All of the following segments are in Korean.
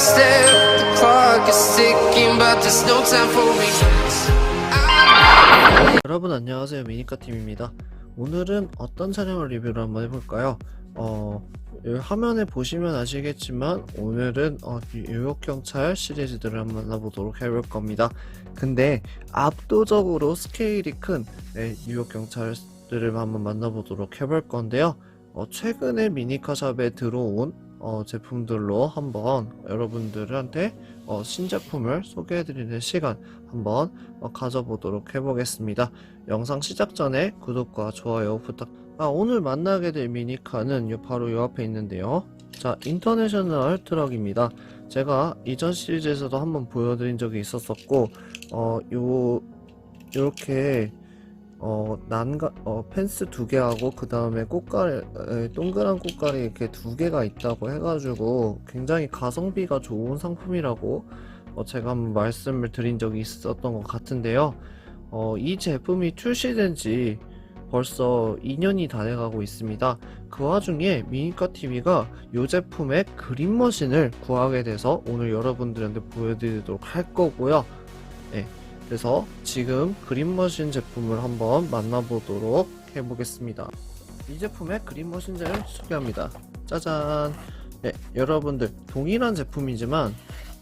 step. The clock is ticking, but there's no time for regrets. 여러분 안녕하세요 미니카팀입니다 오늘은 어떤 촬영을 리뷰를 한번 해볼까요 어 화면에 보시면 아시겠지만 오늘은 어, 뉴욕 경찰 시리즈들을 한번 만나보도록 해볼 겁니다 근데 압도적으로 스케일이 큰 네, 뉴욕 경찰들을 한번 만나보도록 해볼 건데요 어, 최근에 미니카샵에 들어온 어, 제품들로 한번 여러분들한테 어, 신제품을 소개해드리는 시간 한번 어, 가져보도록 해보겠습니다. 영상 시작 전에 구독과 좋아요 부탁. 아 오늘 만나게 될 미니카는 요 바로 요 앞에 있는데요. 자 인터내셔널 트럭입니다. 제가 이전 시리즈에서도 한번 보여드린 적이 있었었고 어 요 요렇게 어 난가 어 펜스 두 개하고 그 다음에 꽃가리 에, 동그란 꽃가리 이렇게 두 개가 있다고 해가지고 굉장히 가성비가 좋은 상품이라고 어, 제가 한번 말씀을 드린 적이 있었던 것 같은데요. 어, 이 제품이 출시된 지 벌써 2년이 다 돼가고 있습니다. 그 와중에 미니카 TV가 이 제품의 그림 머신을 구하게 돼서 오늘 여러분들한테 보여드리도록 할 거고요. 네, 그래서 지금 그림 머신 제품을 한번 만나보도록 해보겠습니다. 이 제품의 그림 머신을 소개합니다. 짜잔! 네, 여러분들 동일한 제품이지만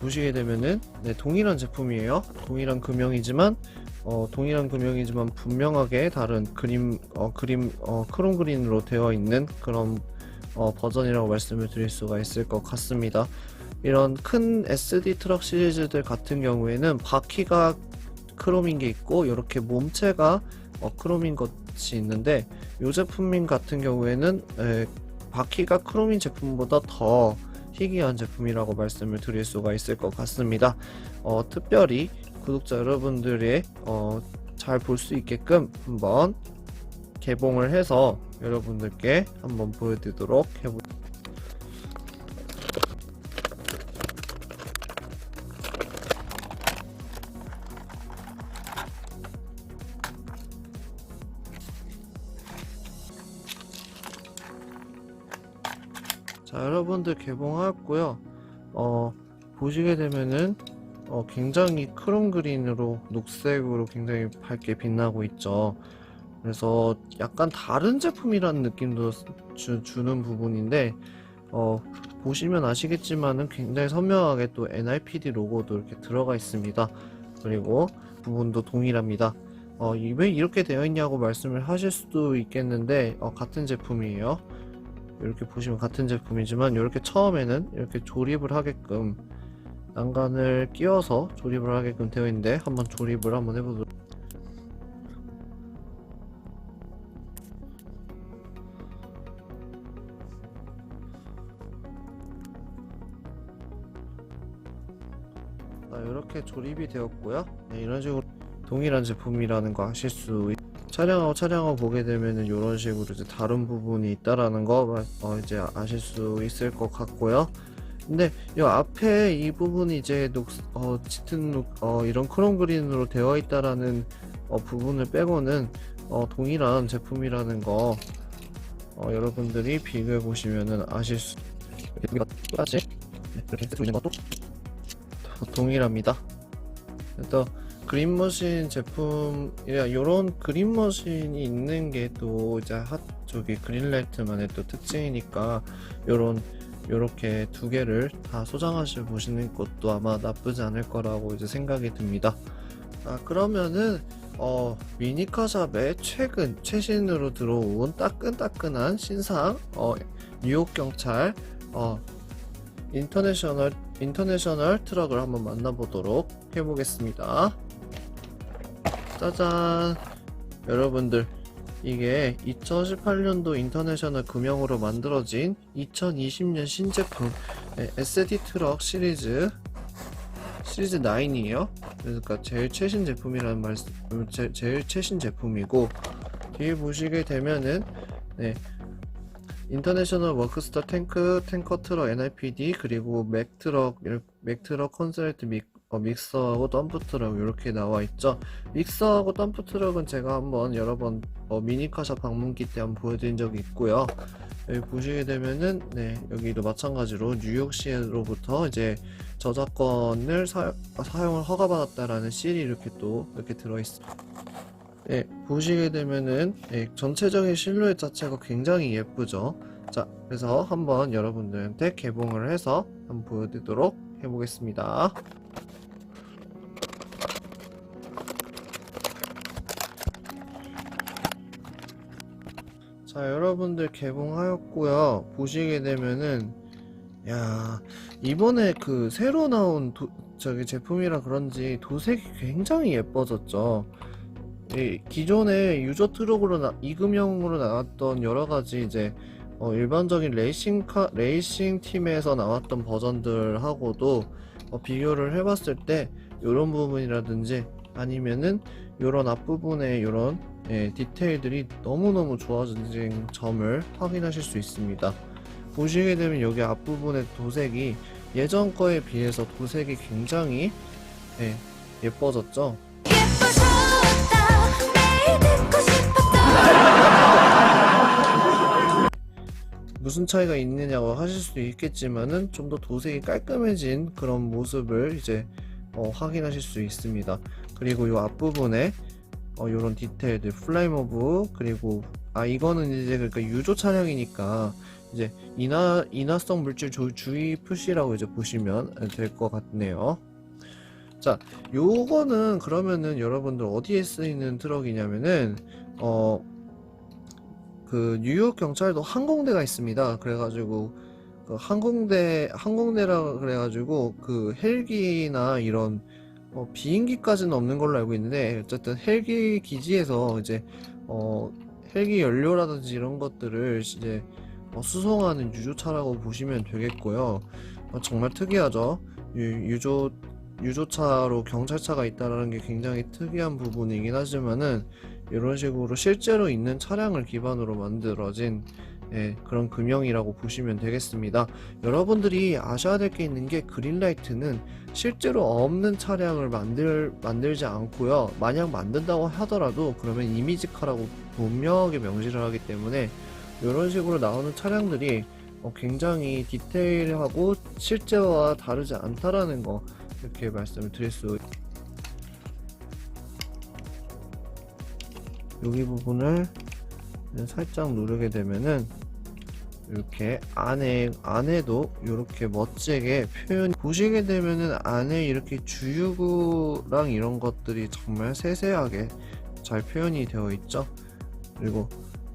보시게 되면은 네, 동일한 제품이에요. 동일한 금형이지만 어, 동일한 금형이지만 분명하게 다른 그림 어, 그림 어, 크롬 그린으로 되어 있는 그런 어, 버전이라고 말씀을 드릴 수가 있을 것 같습니다. 이런 큰 SD 트럭 시리즈들 같은 경우에는 바퀴가 크롬인 게 있고 이렇게 몸체가 어, 크롬인 것이 있는데 이 제품인 같은 경우에는 에, 바퀴가 크롬인 제품보다 더 희귀한 제품이라고 말씀을 드릴 수가 있을 것 같습니다. 어, 특별히 구독자 여러분들의 어, 잘 볼 수 있게끔 한번 개봉을 해서 여러분들께 한번 보여드리도록 해보. 자, 여러분들 개봉하였고요. 어, 보시게 되면은 어, 굉장히 크롬 그린으로 녹색으로 굉장히 밝게 빛나고 있죠. 그래서 약간 다른 제품이라는 느낌도 주, 주는 부분인데 어, 보시면 아시겠지만은 굉장히 선명하게 또 NIPD 로고도 이렇게 들어가 있습니다. 그리고 부분도 동일합니다. 어, 이- 왜 이렇게 되어 있냐고 말씀을 하실 수도 있겠는데 어, 같은 제품이에요. 이렇게 보시면 같은 제품이지만 이렇게 처음에는 이렇게 조립을 하게끔 난간을 끼워서 조립을 하게끔 되어 있는데 한번 조립을 한번 해보도록. 자, 이렇게 조립이 되었고요. 네, 이런 식으로 동일한 제품이라는 거 아실 수 있... 촬영하고 촬영하고 보게 되면은 이런 식으로 이제 다른 부분이 있다라는 거 어, 이제 아실 수 있을 것 같고요. 근데 이 앞에 이 부분이 이제 녹, 어, 짙은 녹, 어, 이런 크롬 그린으로 되어 있다라는 어, 부분을 빼고는 어, 동일한 제품이라는 거 어, 여러분들이 비교해 보시면은 아실 수 네, 이렇게 쓰고 있는 것도 동일합니다. 또 그린머신 제품 이런 그린머신이 있는 게 또 이제 핫 저기 그린라이트만의 또 특징이니까 요런 요렇게 두 개를 다 소장하셔 보시는 것도 아마 나쁘지 않을 거라고 이제 생각이 듭니다. 아 그러면은 어 미니카샵에 최근 최신으로 들어온 따끈따끈한 신상 어 뉴욕 경찰 어 인터내셔널 인터내셔널 트럭을 한번 만나보도록 해보겠습니다. 짜잔! 여러분들, 이게 2018년도 인터내셔널 금형으로 만들어진 2020년 신제품 네, SD 트럭 시리즈 시리즈 9이에요. 그러니까 제일 최신 제품이라는 말씀, 제, 제일 최신 제품이고 뒤에 보시게 되면은 네, 인터내셔널 워크스타 탱크, 탱커 트럭 NIPD, 그리고 맥 트럭, 맥 트럭 컨설트 및 어, 믹서하고 덤프트럭 이렇게 나와 있죠. 믹서하고 덤프트럭은 제가 한번 여러 번 어, 미니카샵 방문기 때 한번 보여드린 적이 있고요. 여기 보시게 되면은 네 여기도 마찬가지로 뉴욕시로부터 이제 저작권을 사, 사용을 허가받았다라는 실이 이렇게 또 이렇게 들어있습니다. 네 보시게 되면은 네, 전체적인 실루엣 자체가 굉장히 예쁘죠. 자 그래서 한번 여러분들한테 개봉을 해서 한번 보여드리도록 해보겠습니다. 자, 여러분들 개봉하였고요. 보시게 되면은 야, 이번에 그 새로 나온 도, 저기 제품이라 그런지 도색이 굉장히 예뻐졌죠. 이 기존에 유저 트럭으로 나, 이금형으로 나왔던 여러 가지 이제 어, 일반적인 레이싱카 레이싱 팀에서 나왔던 버전들하고도 어, 비교를 해봤을 때 이런 부분이라든지 아니면은 이런 앞부분에 이런 예, 디테일들이 너무너무 좋아진 점을 확인하실 수 있습니다. 보시게 되면 여기 앞부분의 도색이 예전 거에 비해서 도색이 굉장히 예, 예뻐졌죠. 무슨 차이가 있느냐고 하실 수도 있겠지만은 좀 더 도색이 깔끔해진 그런 모습을 이제 어, 확인하실 수 있습니다. 그리고 이 앞부분에 어, 이런 디테일들, 플레이머브 그리고 아 이거는 이제 그러니까 유조 차량이니까 이제 인화 인화성 물질 조- 주의 표시라고 이제 보시면 될 것 같네요. 자, 요거는 그러면은 여러분들 어디에 쓰이는 트럭이냐면은 어. 그 뉴욕 경찰도 항공대가 있습니다. 그래가지고 그 항공대 항공대라 그래가지고 그 헬기나 이런 어, 비행기까지는 없는 걸로 알고 있는데 어쨌든 헬기 기지에서 이제 어, 헬기 연료라든지 이런 것들을 이제 어, 수송하는 유조차라고 보시면 되겠고요. 어, 정말 특이하죠. 유, 유조 유조차로 경찰차가 있다라는 게 굉장히 특이한 부분이긴 하지만은 이런 식으로 실제로 있는 차량을 기반으로 만들어진 예, 그런 금형이라고 보시면 되겠습니다. 여러분들이 아셔야 될 게 있는 게 그린라이트는 실제로 없는 차량을 만들, 만들지 않고요. 만약 만든다고 하더라도 그러면 이미지카라고 분명하게 명시를 하기 때문에 이런 식으로 나오는 차량들이 어, 굉장히 디테일하고 실제와 다르지 않다라는 거 이렇게 말씀을 드릴 수 여기 부분을 살짝 누르게 되면은 이렇게 안에 안에도 이렇게 멋지게 표현 보시게 되면은 안에 이렇게 주유구랑 이런 것들이 정말 세세하게 잘 표현이 되어 있죠. 그리고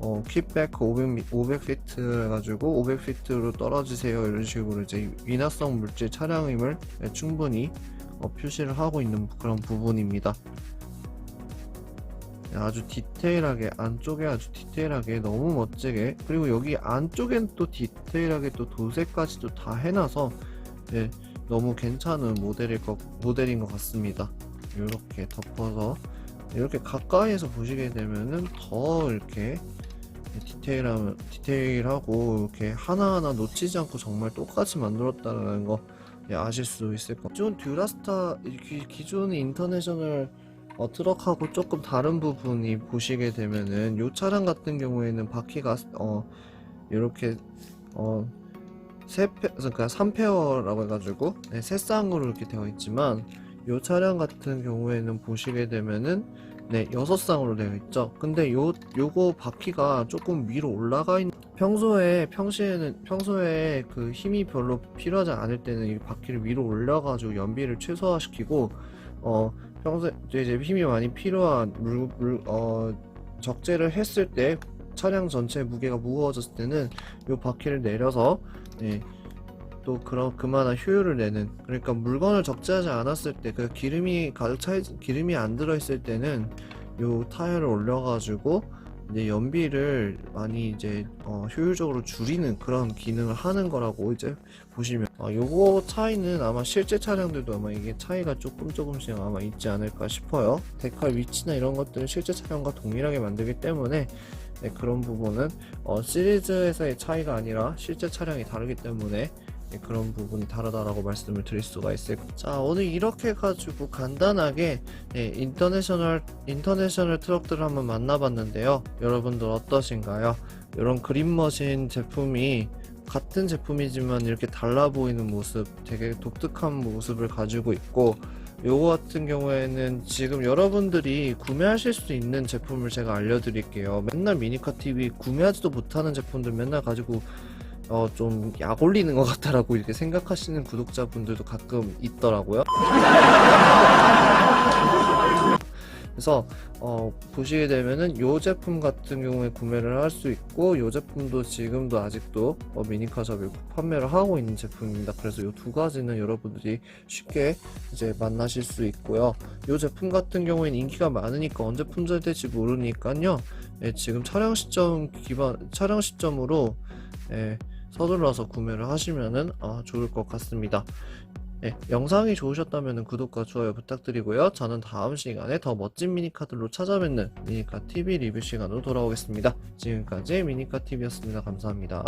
어, 킥백 500, 500피트 해가지고 500피트로 떨어지세요 이런 식으로 이제 인화성 물질 차량임을 네, 충분히 어, 표시를 하고 있는 그런 부분입니다. 네, 아주 디테일하게 안쪽에 아주 디테일하게 너무 멋지게 그리고 여기 안쪽엔 또 디테일하게 또 도색까지도 다 해놔서 예, 너무 괜찮은 모델일 것 모델인 것 같습니다. 이렇게 덮어서 이렇게 가까이에서 보시게 되면은 더 이렇게 디테일하면 디테일하고 이렇게 하나하나 놓치지 않고 정말 똑같이 만들었다는 거 예, 아실 수 있을 것 같아요. 기존 듀라스타 기, 기존의 인터내셔널 어, 트럭하고 조금 다른 부분이 보시게 되면은 요 차량 같은 경우에는 바퀴가 어 이렇게 어세 페, 그러니까 3페어라고 해가지고 네, 세 쌍으로 이렇게 되어 있지만 요 차량 같은 경우에는 보시게 되면은 네 여섯 쌍으로 되어 있죠. 근데 요 요거 바퀴가 조금 위로 올라가 있는 평소에 평시에는 평소에 그 힘이 별로 필요하지 않을 때는 이 바퀴를 위로 올려가지고 연비를 최소화시키고 어 평소에 이제 힘이 많이 필요한 물, 물, 어, 적재를 했을 때 차량 전체 무게가 무거워졌을 때는 이 바퀴를 내려서 예, 또 그런 그만한 효율을 내는 그러니까 물건을 적재하지 않았을 때 그 기름이 가득 차 있, 기름이 안 들어 있을 때는 요 타이어를 올려가지고 이제 연비를 많이 이제 어, 효율적으로 줄이는 그런 기능을 하는 거라고 이제 보시면 아, 요거 차이는 아마 실제 차량들도 아마 이게 차이가 조금 조금씩 아마 있지 않을까 싶어요. 데칼 위치나 이런 것들은 실제 차량과 동일하게 만들기 때문에 네, 그런 부분은 어, 시리즈에서의 차이가 아니라 실제 차량이 다르기 때문에 예, 그런 부분이 다르다라고 말씀을 드릴 수가 거예요. 자 오늘 이렇게 해가지고 간단하게 예, 인터내셔널 인터내셔널 트럭들을 한번 만나봤는데요. 여러분들 어떠신가요? 이런 그린머신 제품이 같은 제품이지만 이렇게 달라 보이는 모습, 되게 독특한 모습을 가지고 있고 요거 같은 경우에는 지금 여러분들이 구매하실 수 있는 제품을 제가 알려드릴게요. 맨날 미니카 TV 구매하지도 못하는 제품들 맨날 가지고 어, 좀 약 올리는 것 같다라고 이렇게 생각하시는 구독자분들도 가끔 있더라고요. 그래서 어, 보시게 되면은 요 제품 같은 경우에 구매를 할 수 있고 요 제품도 지금도 아직도 어, 미니카샵에 판매를 하고 있는 제품입니다. 그래서 요두 가지는 여러분들이 쉽게 이제 만나실 수 있고요. 요 제품 같은 경우에는 인기가 많으니까 언제 품절될지 모르니까요. 예, 지금 촬영 시점 기반 촬영 시점으로 예, 서둘러서 구매를 하시면은 아, 좋을 것 같습니다. 네, 영상이 좋으셨다면 구독과 좋아요 부탁드리고요. 저는 다음 시간에 더 멋진 미니카들로 찾아뵙는 미니카 TV 리뷰 시간으로 돌아오겠습니다. 지금까지 미니카 TV였습니다. 감사합니다.